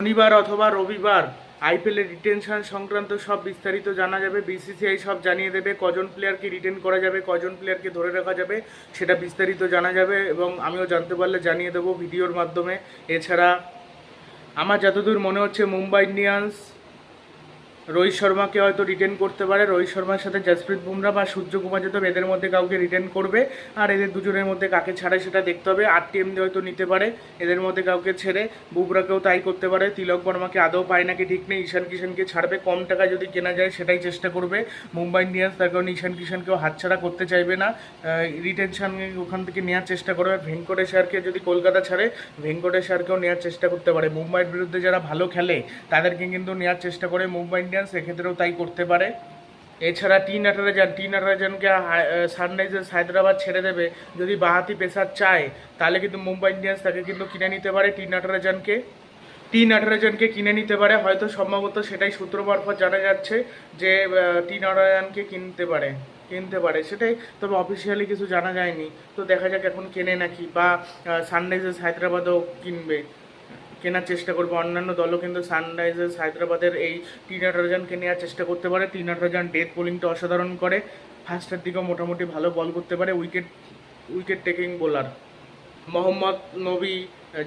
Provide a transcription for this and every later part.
শনিবার অথবা রবিবার আইপিএলের রিটেনশন সংক্রান্ত সব বিস্তারিত জানা যাবে। বিসিসিআই সব জানিয়ে দেবে কজন প্লেয়ারকে রিটেন করা যাবে, কজন প্লেয়ারকে ধরে রাখা যাবে, সেটা বিস্তারিত জানা যাবে এবং আমিও জানতে পারলে জানিয়ে দেবো ভিডিওর মাধ্যমে। এছাড়া আমার যতদূর মনে হচ্ছে, মুম্বাই ইন্ডিয়ান্স রোহিত শর্মাকে হয়তো রিটেন করতে পারে। রোহিত শর্মার সাথে জসপ্রীত বুমরা বা সূর্যকুমার যাদব এদের মধ্যে কাউকে রিটেন করবে। আর এদের দুজনের মধ্যে কাকে ছাড়ে সেটা দেখতে হবে। আর টিএম হয়তো নিতে পারে। এদের মধ্যে কাউকে ছেড়ে বুমরাকেও তাই করতে পারে। তিলক বর্মাকে আদৌ পায় নাকি ঠিক নেই। ঈশান কিষানকে ছাড়বে। কম টাকায় যদি কেনা যায় সেটাই চেষ্টা করবে। মুম্বাই ইন্ডিয়ান্স তার কারণে ঈশান কিষানকেও হাতছাড়া করতে চাইবে না। রিটেনশন ওখান থেকে নেওয়ার চেষ্টা করবে। ভেঙ্কটেশ্বরকে যদি কলকাতা ছাড়ে ভেঙ্কটেশ্বরকেও নেওয়ার চেষ্টা করতে পারে। মুম্বাইয়ের বিরুদ্ধে যারা ভালো খেলে, তাদেরকে কিন্তু নেওয়ার চেষ্টা করে। মুম্বাই ইন্ডিয়ান্স এক্ষেত্রেও তাই করতে পারে। এছাড়া টি নাটারাজান, টি নাটারাজানকে সানরাইজার্স হায়দ্রাবাদ ছেড়ে দেবে। যদি বাহাতি পেসার চায়, তাহলে কিন্তু মুম্বাই ইন্ডিয়ান্স তাকে কিন্তু কিনে নিতে পারে টি নাটারাজানকে। টি নাটারাজনকে কিনে নিতে পারে, হয়তো সম্ভবত সেটাই সূত্র মারফত জানা যাচ্ছে যে টি নাটারাজনকে কিনতে পারে কিনতে পারে। সেটাই তবে অফিসিয়ালি কিছু জানা যায়নি। তো দেখা যাক এখন কেনে নাকি বা সানরাইজার্স হায়দ্রাবাদও কিনবে। কেনার চেষ্টা করবে। অন্যান্য দলও কিন্তু সানরাইজার্স হায়দ্রাবাদের এই টি নাটারাজনকে নেওয়ার চেষ্টা করতে পারে। টি নাটারাজন ডেথ বোলিংটা অসাধারণ করে। ফার্স্টের দিকেও মোটামুটি ভালো বল করতে পারে wicket wicket taking bowler Mohammad Nabi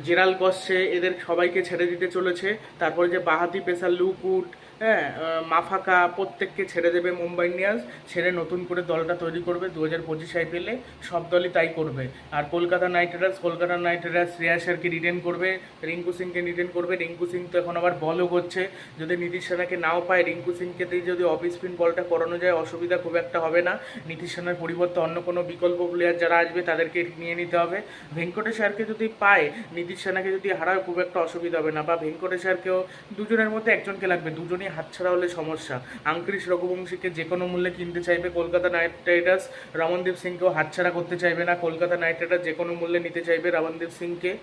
Gerald কসছে, এদের সবাইকে ছেড়ে দিতে চলেছে। তারপরে যে বাহাতি পেসার লুকুট হ্যাঁ মাফাকা প্রত্যেককে ছেড়ে দেবে মুম্বাই ইন্ডিয়ান্স, ছেড়ে নতুন করে দলটা তৈরি করবে দু হাজার পঁচিশ আইপিএলে সব দলই তাই করবে। আর Kolkata Knight Riders, Kolkata Knight Riders শ্রেয়াসারকে retain করবে, রিঙ্কু সিংকে রিটেন করবে, রিঙ্কু সিং তো এখন আবার বলও করছে। যদি নীতিশ সেনাকে নাও পায়, রিঙ্কু সিংকে দিয়ে যদি অফ স্পিন বলটা করানো যায়, অসুবিধা খুব একটা হবে না। নীতিশ সেনার পরিবর্তে অন্য কোনো বিকল্প প্লেয়ার যারা আসবে, তাদেরকে নিয়ে নিতে হবে। ভেঙ্কটেশ্বরকে যদি পায়, নীতিশ সেনাকে যদি হারায়, খুব একটা অসুবিধা হবে না। বা ভেঙ্কটেশ্বরকেও দুজনের মধ্যে একজনকে লাগবে, দুজনই হাতছাড়া হলে সমস্যা। আঙ্করিশ রঘুবংশীকে যে কোনো মূল্যে কিনতে চাইবে কলকাতা নাইট রাইডার্স। রমনদীপ সিংকেও হাতছাড়া করতে চাইবে না কলকাতা নাইট রাইডার্স। যে কোনো মূল্যে নিতে চাইবে রমনদীপ সিংকে।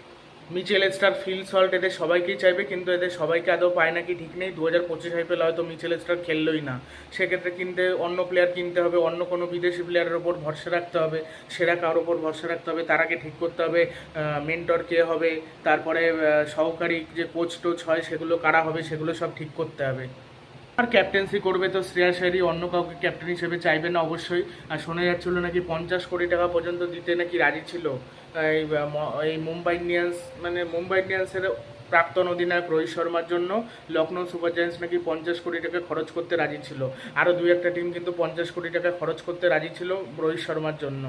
মিচেল স্টার, ফিল সল্ট এদের সবাইকেই চাইবে, কিন্তু এদের সবাইকে আদৌ পায় নাকি ঠিক নেই। দু হাজার পঁচিশ আইপিএল হয়তো মিচেল স্টার খেললোই না। সেক্ষেত্রে কিনতে, অন্য প্লেয়ার কিনতে হবে, অন্য কোনো বিদেশি প্লেয়ারের ওপর ভরসা রাখতে হবে, সেরা কারোর ওপর ভরসা রাখতে হবে, তার আগে ঠিক করতে হবে মেন্টর কে হবে, তারপরে সহকারী যে কোচ টোচ হয়, সেগুলো কারা হবে, সেগুলো সব ঠিক করতে হবে। আর ক্যাপ্টেন্সি করবে তো শ্রেয়া শায়রি অন্য কাউকে ক্যাপ্টেন হিসেবে চাইবে না অবশ্যই। আর শোনা যাচ্ছিল নাকি পঞ্চাশ কোটি টাকা পর্যন্ত দিতে নাকি রাজি ছিল। এই এই মুম্বাই ইন্ডিয়ান্স মানে মুম্বাই ইন্ডিয়ান্সের প্রাক্তন অধিনায়ক রোহিত শর্মার জন্য লখনৌ সুপার জায়ান্টস নাকি পঞ্চাশ কোটি টাকা খরচ করতে রাজি ছিল। আরও দুই একটা টিম কিন্তু পঞ্চাশ কোটি টাকা খরচ করতে রাজি ছিল রোহিত শর্মার জন্য।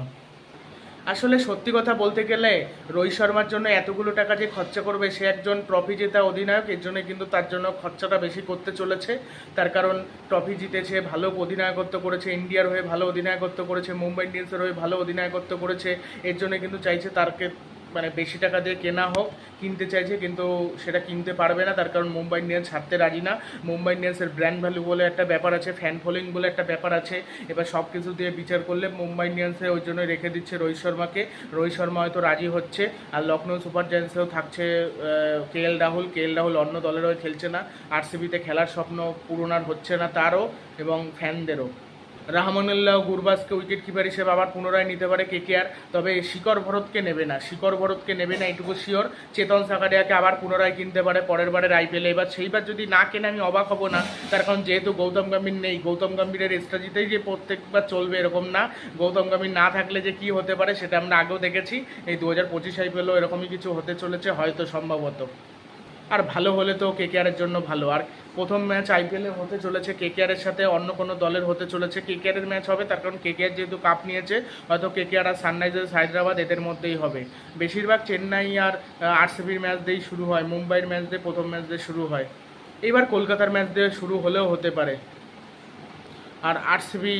আসলে সত্যি কথা বলতে গেলে, রোহিত শর্মার জন্য এতগুলো টাকা যে খরচা করবে, সে একজন ট্রফি জেতা অধিনায়ক, এর জন্য কিন্তু তার জন্য খরচাটা বেশি করতে চলেছে। তার কারণ ট্রফি জিতেছে, ভালো অধিনায়কত্ব করেছে, ইন্ডিয়ার হয়ে ভালো অধিনায়কত্ব করেছে, মুম্বাই ইন্ডিয়ান্সের হয়ে ভালো অধিনায়কত্ব করেছে, এর জন্য কিন্তু চাইছে তারকে মানে বেশি টাকা দিয়ে কেনা হোক, কিনতে চাইছে কিন্তু সেটা কিনতে পারবে না, তার কারণ মুম্বাই ইন্ডিয়ান্স ছাড়তে রাজি না। মুম্বাই ইন্ডিয়ান্সের ব্র্যান্ড ভ্যালু বলে একটা ব্যাপার আছে ফ্যান ফলোয়িং বলে একটা ব্যাপার আছে। এবার সব কিছু দিয়ে বিচার করলে মুম্বাই ইন্ডিয়ান্সে ওই জন্য রেখে দিচ্ছে রোহিত শর্মাকে। রোহিত শর্মা হয়তো রাজি হচ্ছে, আর লখনৌ সুপার জায়ান্টসেও থাকছে কে এল রাহুল। কে এল রাহুল অন্য দলের হয়ে খেলছে না। আরসিবিতে খেলার স্বপ্ন পূরণ আর হচ্ছে না তারও এবং ফ্যানদেরও রাহমানুল্লাহ গুরবাসকে উইকেট কিপার হিসেবে আবার পুনরায় নিতে পারে কেকেআর তবে শিকর ভরতকে নেবে না, শিকর ভরতকে নেবে না, এটুকু শিওর চেতন সাকারিয়াকে আবার পুনরায় কিনতে পারে পরের বারের আইপিএলে এবার সেইবার যদি না কেনে আমি অবাক হব না, তার কারণ যেহেতু গৌতম গম্ভীর নেই, গৌতম গম্ভীরের স্ট্র্যাটেজিতেই যে প্রত্যেকবার চলবে এরকম না। গৌতম গম্ভীর না থাকলে যে কি হতে পারে সেটা আমরা আগেও দেখেছি। এই দু হাজার পঁচিশ আইপিএলও এরকমই কিছু হতে চলেছে, হয়তো সম্ভবত। আর ভালো হলে তো কেকেআরের জন্য ভালো। আর প্রথম ম্যাচ আইপিএলে হতে চলেছে কেকেআরের সাথে অন্য কোনো দলের হতে চলেছে। কেকেআরের ম্যাচ হবে, তার কারণ কেকেআর যেহেতু কাপ নিয়েছে, হয়তো কেকেআর আর সানরাইজার্স হায়দ্রাবাদ এদের মধ্যেই হবে। বেশিরভাগ চেন্নাই আর আরসিবির ম্যাচ দিয়েই শুরু হয়, মুম্বাইয়ের ম্যাচ দিয়ে প্রথম ম্যাচ দিয়ে শুরু হয়। এবার কলকাতার ম্যাচ দিয়ে শুরু হলেও হতে পারে। আর আরসিবি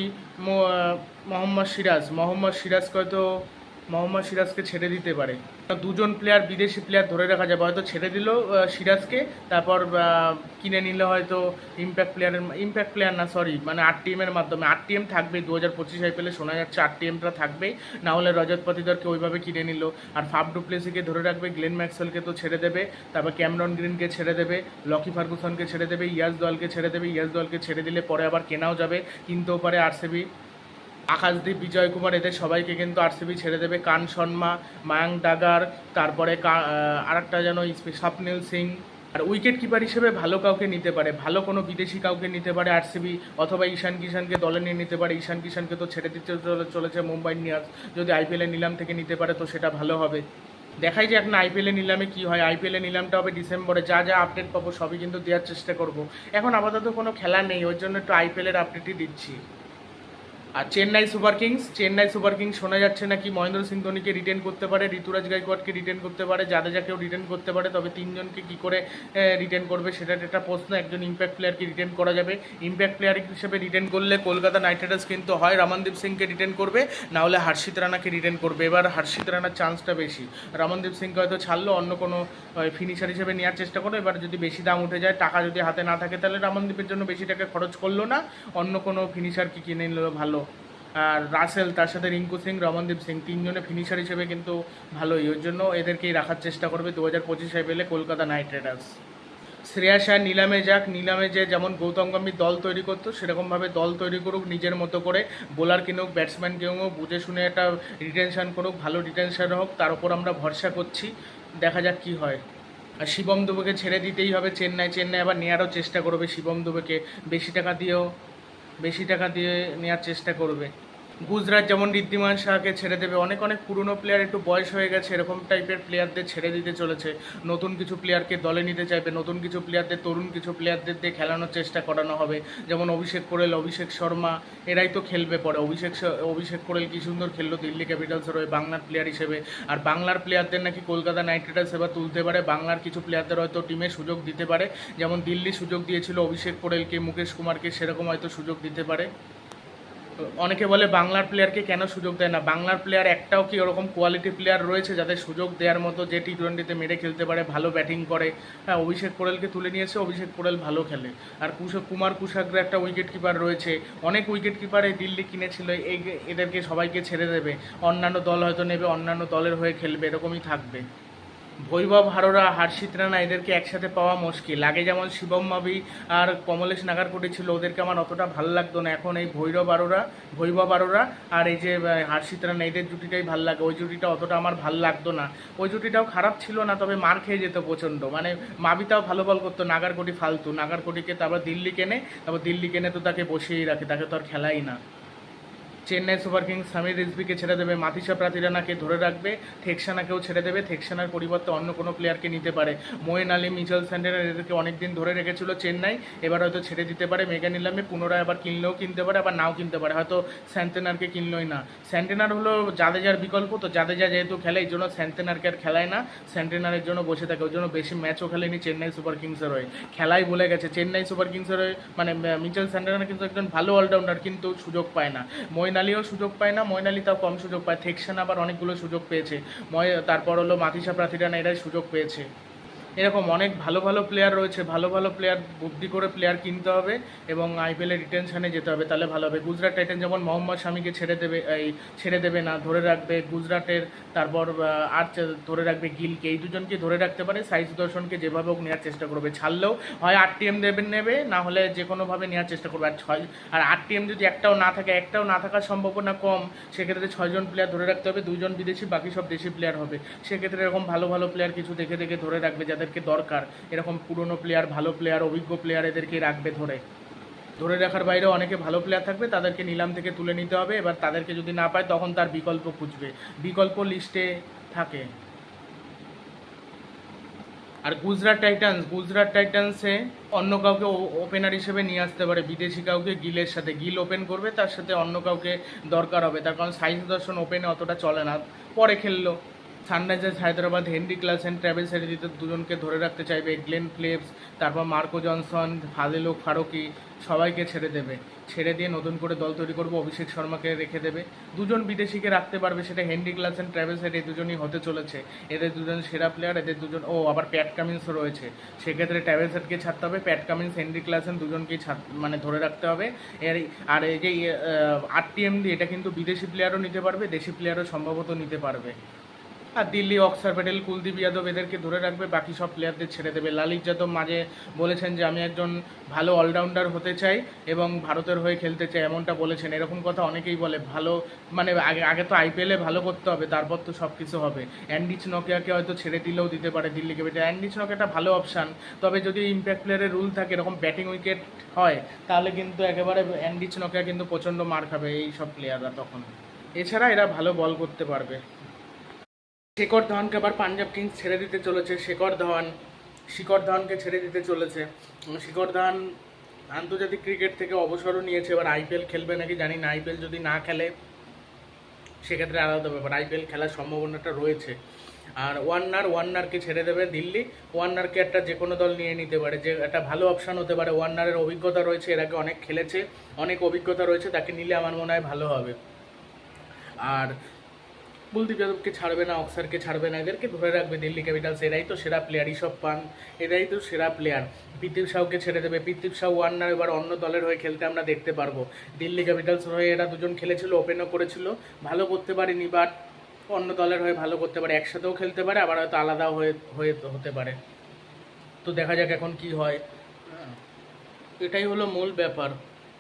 মোহাম্মদ সিরাজ, মোহাম্মদ সিরাজকে হয়তো মোহাম্মদ সিরাজকে ছেড়ে দিতে পারে। দুজন প্লেয়ার বিদেশি প্লেয়ার ধরে রাখা যাবে। হয়তো ছেড়ে দিল সিরাজকে, তারপর কিনে নিলে হয়তো ইম্প্যাক্ট প্লেয়ারের ইম্প্যাক্ট প্লেয়ার না সরি মানে আট টিমের মাধ্যমে। আট টিএম থাকবে দু হাজার পঁচিশ আইপিএলে শোনা যাচ্ছে আট টিএমটা থাকবেই। না হলে রজত পাতিদারকে ওইভাবে কিনে নিল। আর ফাফ ডুপ্লেসিকে ধরে রাখবে, গ্লেন ম্যাক্সওয়েলকে তো ছেড়ে দেবে। তারপর ক্যামরন গ্রিনকে ছেড়ে দেবে, লকি ফার্গুসনকে ছেড়ে দেবে, ইয়াস দলকে ছেড়ে দেবে, ইয়াস দলকে ছেড়ে দিলে পরে আবার কেনাও যাবে। কিনতেও পারে আরসিবি। আকাশদীপ, বিজয় কুমার, এদের সবাইকে কিন্তু আরসিবি ছেড়ে দেবে। কান শর্মা মায়াঙ্ক ডাগার, তারপরে আরেকটা যেন স্বপ্নিল সিং। আর উইকেট কিপার হিসেবে ভালো কাউকে নিতে পারে। ভালো কোনো বিদেশি কাউকে নিতে পারে আরসিবি, অথবা ঈশান কিষানকে দলে নিয়ে নিতে পারে। ঈশান কিষানকে তো ছেড়ে দিতে চলে- চলেছে মুম্বাই ইন্ডিয়ান্স। যদি আইপিএলে নিলাম থেকে নিতে পারে তো সেটা ভালো হবে। দেখাই যে এখন আইপিএলে নিলামে কি হয়। আইপিএলে নিলামটা হবে ডিসেম্বরে। যা যা আপডেট পাবো সবই কিন্তু দেওয়ার চেষ্টা করব। এখন আপাতত কোনো খেলা নেই ওই জন্য একটু আইপিএলের আপডেটই দিচ্ছি। আর Chennai Super Kings, Chennai Super Kings শোনা যাচ্ছে নাকি মহেন্দ্র সিং ধোনিকে রিটেন করতে পারে, ঋতুরাজ গাইকোয়াডকে রিটেন করতে পারে, জাদেজাকেও রিটেন করতে পারে, তবে তিনজনকে কি করে রিটেন করবে সেটা একটা প্রশ্ন, একজন ইম্প্যাক্ট প্লেয়ারকে রিটেন করা যাবে। ইম্প্যাক্ট প্লেয়ার হিসেবে রিটেন করলে কলকাতা নাইট রাইডার্স কিন্তু হয়, রমনদীপ সিংকে রিটেন করবে, না হলে হর্ষিত রানাকে রিটেন করবে। এবার হর্ষিত রানার চান্সটা বেশি। রমনদীপ সিংকে হয়তো ছাড়লো, অন্য কোনো ফিনিশার হিসেবে নেওয়ার চেষ্টা করো। এবার যদি বেশি দাম উঠে যায়, টাকা যদি হাতে না থাকে, তাহলে রমনদীপের জন্য বেশি টাকা খরচ করল না। অন্য কোনো ফিনিশারকে কিনে নিল ভালো? আর রাসেল, তার সাথে রিঙ্কু সিং, রমনদীপ সিং, তিনজনে ফিনিশার হিসেবে কিন্তু ভালোই। ওই জন্য এদেরকেই রাখার চেষ্টা করবে দু হাজার পঁচিশ আইপিএলে কলকাতা নাইট রাইডার্স। শ্রেয়াস আর নিলামে যাক, নিলামে যে যেমন গৌতম গম্ভীর দল তৈরি করতো, সেরকমভাবে দল তৈরি করুক, নিজের মতো করে বোলার কিনুক ব্যাটসম্যান কিনুক, বুঝে শুনে একটা রিটেনশন করুক, ভালো রিটেনশন হোক, তার উপর আমরা ভরসা করছি। দেখা যাক কি হয়। আর শিবম দুবেকে ছেড়ে দিতেই হবে, চেন্নাই চেন্নাই আবার নেওয়ারও চেষ্টা করবে শিবম দুবেকে। বেশি টাকা দিয়েও বেশি টাকা দিয়ে নেওয়ার চেষ্টা করবে। গুজরাট যেমন ঋদ্ধিমান শাহকে ছেড়ে দেবে, অনেক অনেক পুরনো প্লেয়ার একটু বয়স হয়ে গেছে, এরকম টাইপের প্লেয়ারদের ছেড়ে দিতে চলেছে। নতুন কিছু প্লেয়ারকে দলে নিতে চাইবে, নতুন কিছু প্লেয়ারদের তরুণ কিছু প্লেয়ারদের দিয়ে খেলানোর চেষ্টা করানো হবে। যেমন অভিষেক কোরেল, অভিষেক শর্মা, এরাই তো খেলবে পরে। অভিষেক অভিষেক কোরেল কি সুন্দর খেললো দিল্লি ক্যাপিটালসের হয়ে বাংলার প্লেয়ার হিসেবে। আর বাংলার প্লেয়ারদের নাকি কলকাতা নাইট রাইডার্স এবার তুলতে পারে, বাংলার কিছু প্লেয়ারদের হয়তো টিমে সুযোগ দিতে পারে। যেমন দিল্লি সুযোগ দিয়েছিল অভিষেক কোরেলকে, মুকেশ কুমারকে, সেরকম হয়তো সুযোগ দিতে পারে। অনেকে বলে বাংলার প্লেয়ারকে কেন সুযোগ দেয় না? বাংলার প্লেয়ার একটাও কি ওরকম কোয়ালিটি প্লেয়ার রয়েছে যাদের সুযোগ দেওয়ার মতো যে টি টোয়েন্টিতে মেরে খেলতে পারে, ভালো ব্যাটিং করে? হ্যাঁ অভিষেক কোরেলকে তুলে নিয়েছে, অভিষেক কোরেল ভালো খেলে। আর কুশ- কুমার কুশাগ্রে একটা উইকেট কিপার রয়েছে। অনেক উইকেট কিপার দিল্লি কিনেছিল এদেরকে সবাইকে ছেড়ে দেবে। অন্যান্য দল হয়তো নেবে, অন্যান্য দলের হয়ে খেলবে, এরকমই থাকবে। বৈভব, হারোরা, হার্ষিত রানা এদেরকে একসাথে পাওয়া মুশকিল। আগে যেমন শিবম মাবি আর কমলেশ নাগারকোটি ছিল, ওদেরকে আমার অতটা ভালো লাগতো না। এখন এই ভৈরব আরোরা বৈভব আরোরা আর এই যে হার্ষিত রানা, এদের জুটিটাই ভালো লাগে। ওই জুটিটা অতটা আমার ভালো লাগতো না। ওই জুটিটাও খারাপ ছিল না, তবে মার খেয়ে যেত প্রচণ্ড। মানে মাবিতাও ভালো বল করতো, নাগারকোটি ফালতু। নাগারকোটিকে তারপর দিল্লি কেনে, তারপর দিল্লি কেনে তো তাকে বসিয়েই রাখে, তাকে তো আর খেলাই না। চেন্নাই সুপার কিংস সামির রিজভিকে ছেড়ে দেবে, মাতিসা প্রাতিরানাকে ধরে রাখবে, থেকসানাকেও ছেড়ে দেবে, থেকসানার পরিবর্তে অন্য কোনো প্লেয়ারকে নিতে পারে। মোয়েন আলী, মিচেল স্যান্ডেনার এদেরকে অনেকদিন ধরে রেখেছিল চেন্নাই, এবার হয়তো ছেড়ে দিতে পারে। মেগা নিলামে পুনরায় আবার কিনলেও কিনতে পারে, আবার নাও কিনতে পারে। হয়তো স্যান্টেনারকে কিনলোই না। স্যান্টেনার হলো জাদেজার বিকল্প, তো জাদেজা যেহেতু খেলে, এই জন্য স্যান্টেনারকে আর খেলায় না। স্যান্টেনারের জন্য বসে থাকে, ওই জন্য বেশি ম্যাচও খেলেনি চেন্নাই সুপার কিংসের হয়ে। খেলাই বলে গেছে। চেন্নাই সুপার কিংসের হয়ে মানে মিচেল স্যান্টেনার কিন্তু একজন ভালো অলরাউন্ডার কিন্তু সুযোগ পায় না। মইন আলীও সুযোগ পায় না মইন তাও কম সুযোগ পায়। থেকসেন আবার অনেকগুলো সুযোগ পেয়েছে। ময় তারপর হলো মাতিসা প্রাথিরানা এরাই সুযোগ পেয়েছে। এরকম অনেক ভালো ভালো প্লেয়ার রয়েছে, ভালো ভালো প্লেয়ার বুদ্ধি করে প্লেয়ার কিনতে হবে এবং আইপিএলে রিটেনশানে যেতে হবে, তাহলে ভালো হবে। গুজরাট টাইটান যেমন মোহাম্মদ শামিকে ছেড়ে দেবে, এই, ছেড়ে দেবে না, ধরে রাখবে গুজরাটের, তারপর আর ধরে রাখবে গিলকে। এই দুজনকে ধরে রাখতে পারে সাই সুদর্শনকে যেভাবে হোক নেওয়ার চেষ্টা করবে। ছাড়লেও হয় আট টিএম দেবেন নেবে, না হলে যে কোনোভাবে নেওয়ার চেষ্টা করবে। আর ছয়, আর আট টিএম যদি একটাও না থাকে, একটাও না থাকার সম্ভাবনা কম, সেক্ষেত্রে ছয়জন প্লেয়ার ধরে রাখতে হবে দুজন বিদেশি, বাকি সব দেশি প্লেয়ার হবে। সেক্ষেত্রে এরকম ভালো ভালো প্লেয়ার কিছু দেখে দেখে ধরে রাখবে যাদেরকে দরকার। এরকম পুরনো প্লেয়ার ভালো প্লেয়ার অভিজ্ঞ প্লেয়ার এদেরকে রাখবে ধরে। ধরে রাখার বাইরেও অনেকে ভালো প্লেয়ার থাকবে, তাদেরকে নিলাম থেকে তুলে নিতে হবে। এবার তাদেরকে যদি না পায়, তখন তার বিকল্প খুঁজবে। বিকল্প লিস্টে থাকে। আর গুজরাট টাইটান্স, গুজরাট টাইটান্সে অন্য কাউকে ওপেনার হিসেবে নিয়ে আসতে পারে। বিদেশি কাউকে গিলের সাথে। গিল ওপেন করবে, তার সাথে অন্য কাউকে দরকার হবে। তার কারণ সাইজ দর্শন ওপেনে অতটা চলে না। পরে খেললো। Sunrisers Hyderabad, Henry Klaasen Travis সেরিদিতে দুজনকে ধরে রাখতে চাইবে। গ্লেন ফ্লেপস, তারপর মার্কো জনসন ফাদেলুক ফারুকি, সবাইকে ছেড়ে দেবে। ছেড়ে দিয়ে নতুন করে দল তৈরি করবে, অভিষেক শর্মাকে রেখে দেবে। দুজন বিদেশিকে রাখতে পারবে, সেটা হেনরি ক্লাসেন ট্রাভেল সেট এই দুজনই হতে চলেছে। এদের দুজন সেরা প্লেয়ার এদের দুজন ও, আবার প্যাট কামিন্সও রয়েছে। সেক্ষেত্রে ট্রাভেল সেটকে ছাড়তে হবে, প্যাট কামিন্স, হেনরি ক্লাসেন দুজনকেই ছাড় মানে ধরে রাখতে হবে। এর আর এই যে আট টিএমডি এটা কিন্তু বিদেশি প্লেয়ারও নিতে পারবে, দেশি প্লেয়ারও সম্ভবত নিতে পারবে। আর দিল্লি অক্সার প্যাটেল কুলদীপ যাদব এদেরকে ধরে রাখবে, বাকি সব প্লেয়ারদের ছেড়ে দেবে। লালিত যাদব মাঝে বলেছেন যে, আমি একজন ভালো অলরাউন্ডার হতে চাই এবং ভারতের হয়ে খেলতে চাই। এমনটা বলেছেন। এরকম কথা অনেকেই বলে, ভালো মানে আগে আগে তো আইপিএলে ভালো করতে হবে, তারপর তো সব কিছু হবে। অ্যান্ডিচ নকিয়াকে হয়তো ছেড়ে দিলেও দিতে পারে দিল্লি ক্যাপিটাল অ্যান্ডিচ নকিয়াটা ভালো অপশান তবে যদি ইম্প্যাক্ট প্লেয়ারের রুল থাকে, এরকম ব্যাটিং উইকেট হয়, তাহলে কিন্তু একেবারে অ্যান্ডিচ নকিয়া কিন্তু প্রচণ্ড মার খাবে এই সব প্লেয়াররা তখন। এছাড়া এরা ভালো বল করতে পারবে। শেখর ধাওয়ানকে আবার পাঞ্জাব কিংস ছেড়ে দিতে চলেছে। শেখর ধাওয়ান, শিখর ধাওয়ানকে ছেড়ে দিতে চলেছে। শিখর ধাওয়ান আন্তর্জাতিক ক্রিকেট থেকে অবসরও নিয়েছে। এবার আইপিএল খেলবে নাকি জানি না। আইপিএল যদি না খেলে, সেক্ষেত্রে আলাদা ব্যাপার। আইপিএল খেলার সম্ভাবনাটা রয়েছে। আর ওয়ার্নার, ওয়ার্নারকে ছেড়ে দেবে দিল্লি। ওয়ার্নারকে একটা যে কোনো দল নিয়ে নিতে পারে। যে একটা ভালো অপশান হতে পারে। ওয়ার্নারের অভিজ্ঞতা রয়েছে, এর আগে অনেক খেলেছে, অনেক অভিজ্ঞতা রয়েছে, তাকে নিলে আমার মনে হয় ভালো হবে। আর কুলদীপ যাদবকে ছাড়বে না, অক্সারকে ছাড়বে না, এদেরকে ধরে রাখবে দিল্লি ক্যাপিটালস, এরাই তো সেরা প্লেয়ার সব পান এরাই তো সেরা প্লেয়ার পৃথিব সাউকে ছেড়ে দেবে পৃথিব সাউ ওয়ার্নার এবার অন্য দলের হয়ে খেলতে আমরা দেখতে পারব। দিল্লি ক্যাপিটালস হয়ে এরা দুজন খেলেছিল ওপেনও করেছিল, ভালো করতে পারেনি বাট অন্য দলের হয়ে ভালো করতে পারে, একসাথেও খেলতে পারে, আবার হয়তো আলাদা হয়ে হয়ে হতে পারে। তো দেখা যাক এখন কি হ্যাঁ। এটাই হলো মূল ব্যাপার।